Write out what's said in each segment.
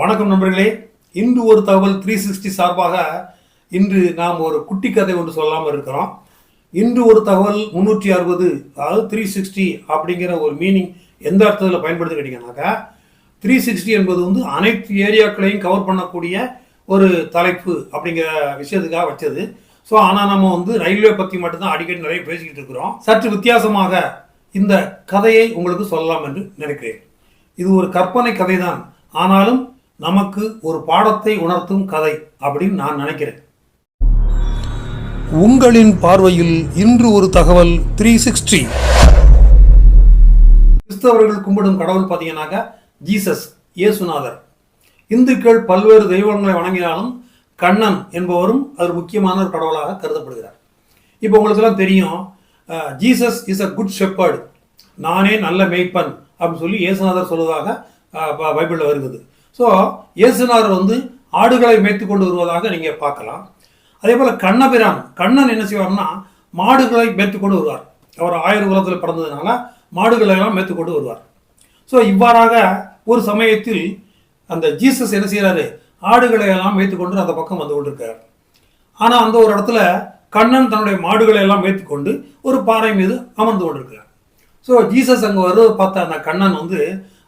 வணக்கம் நண்பர்களே. இன்று ஒரு தகவல் த்ரீ சிக்ஸ்டி சார்பாக இன்று நாம் ஒரு குட்டி கதை ஒன்று சொல்லாமல் இருக்கிறோம். இன்று ஒரு தகவல் முந்நூற்றி அறுபது அதாவது த்ரீ சிக்ஸ்டி அப்படிங்கிற ஒரு மீனிங் எந்த அர்த்தத்தில் பயன்படுத்தி கேட்டீங்கன்னாக்கா த்ரீ சிக்ஸ்டி என்பது வந்து அனைத்து ஏரியாக்களையும் கவர் பண்ணக்கூடிய ஒரு தலைப்பு அப்படிங்கிற விஷயத்துக்காக வச்சது. ஸோ ஆனால் நம்ம வந்து ரயில்வே பற்றி மட்டும்தான் அடிக்கடி நிறைய பேசிக்கிட்டு இருக்கிறோம். சற்று வித்தியாசமாக இந்த கதையை உங்களுக்கு சொல்லலாம் என்று நினைக்கிறேன். இது ஒரு கற்பனை கதை தான் ஆனாலும் நமக்கு ஒரு பாடத்தை உணர்த்தும் கதை அப்படின்னு நான் நினைக்கிறேன். உங்களின் பார்வையில் இன்று ஒரு தகவல் த்ரீ சிக்ஸ்டி கிறிஸ்தவர்கள் கும்பிடும் கடவுள் பார்த்தீங்கன்னாக்கா ஜீசஸ் இயேசுநாதர். இந்துக்கள் பல்வேறு தெய்வங்களை வணங்கினாலும் கண்ணன் என்பவரும் அது முக்கியமான ஒரு கடவுளாக கருதப்படுகிறார். இப்போ உங்களுக்கெல்லாம் தெரியும் Jesus is a good shepherd நானே நல்ல மேய்ப்பன் அப்படின்னு சொல்லி இயேசுநாதர் சொல்வதாக பைபிளில் வருகிறது. ஸோ இயேசுனார் வந்து ஆடுகளை மேய்த்து கொண்டு வருவதாக நீங்கள் பார்க்கலாம். அதே போல் கண்ணபிரான் கண்ணன் என்ன செய்வார்னா மாடுகளை மேய்த்து கொண்டு வருவார். அவர் ஆயிரம் குலத்தில் பிறந்ததுனால மாடுகளை எல்லாம் மேய்த்து கொண்டு வருவார். ஸோ இவ்வாறாக ஒரு சமயத்தில் அந்த ஜீசஸ் என்ன செய்கிறாரு ஆடுகளை எல்லாம் மேய்த்து கொண்டு அந்த பக்கம் வந்து கொண்டிருக்கிறார் ஆனால் அந்த ஒரு இடத்துல கண்ணன் தன்னுடைய மாடுகளை எல்லாம் மேய்த்து கொண்டு ஒரு பாறை மீது அமர்ந்து கொண்டிருக்கிறார். ஸோ ஜீசஸ் அங்கே வருவதை பார்த்த அந்த கண்ணன் வந்து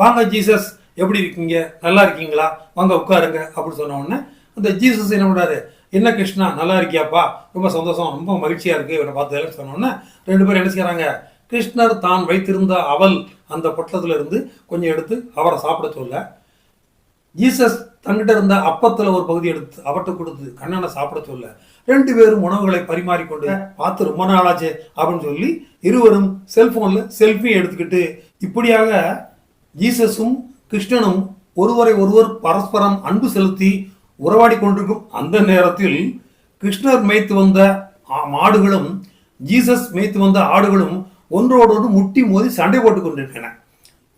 வாங்க ஜீசஸ் எப்படி இருக்கீங்க? நல்லா இருக்கீங்களா? வாங்க உட்காருங்க அப்படின்னு சொன்ன உடனே அந்த ஜீசஸ் என்ன பண்ணுறாரு என்ன கிருஷ்ணா நல்லா இருக்கியாப்பா? ரொம்ப சந்தோஷம் ரொம்ப மகிழ்ச்சியாக இருக்குது இவனை பார்த்ததுன்னு சொன்னோன்னே ரெண்டு பேரும் என்ன செய்கிறாங்க கிருஷ்ணர் தான் வைத்திருந்த அவல் அந்த பொட்டத்தில் இருந்து கொஞ்சம் எடுத்து அவரை சாப்பிட சொல்ல. ஜீசஸ் தங்கிட்ட இருந்த அப்பத்தில் ஒரு பகுதி எடுத்து அவர்கிட்ட கொடுத்து கண்ணனை சாப்பிட சொல்ல. ரெண்டு பேரும் உணவுகளை பரிமாறிக்கொண்டு பார்த்து ரொம்ப நாளாச்சு அப்படின்னு சொல்லி இருவரும் செல்ஃபோனில் செல்ஃபி எடுத்துக்கிட்டு இப்படியாக ஜீசஸும் கிருஷ்ணனும் ஒருவரை ஒருவர் பரஸ்பரம் அன்பு செலுத்தி உறவாடி கொண்டிருக்கும் அந்த நேரத்தில் கிருஷ்ணர் மேய்த்து வந்த மாடுகளும் ஜீசஸ் மேய்த்து வந்த ஆடுகளும் ஒன்றோடொன்று முட்டி மோதி சண்டை போட்டுக் கொண்டிருக்கின்றன.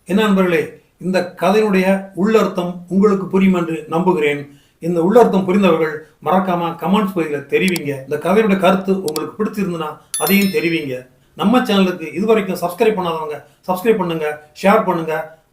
என்ன நண்பர்களே இந்த கதையினுடைய உள்ளர்த்தம் உங்களுக்கு புரியும் என்று நம்புகிறேன். இந்த உள்ளர்த்தம் புரிந்தவர்கள் மறக்காம கமெண்ட்ஸ் பகுதியில் தெரிவிங்க. இந்த கதையினுடைய கருத்து உங்களுக்கு பிடிச்சிருந்ததுன்னா அதையும் தெரிவிங்க. நம்ம சேனலுக்கு இதுவரைக்கும் சப்ஸ்கிரைப் பண்ணாதவங்க சப்ஸ்கிரைப் பண்ணுங்க ஷேர் பண்ணுங்க.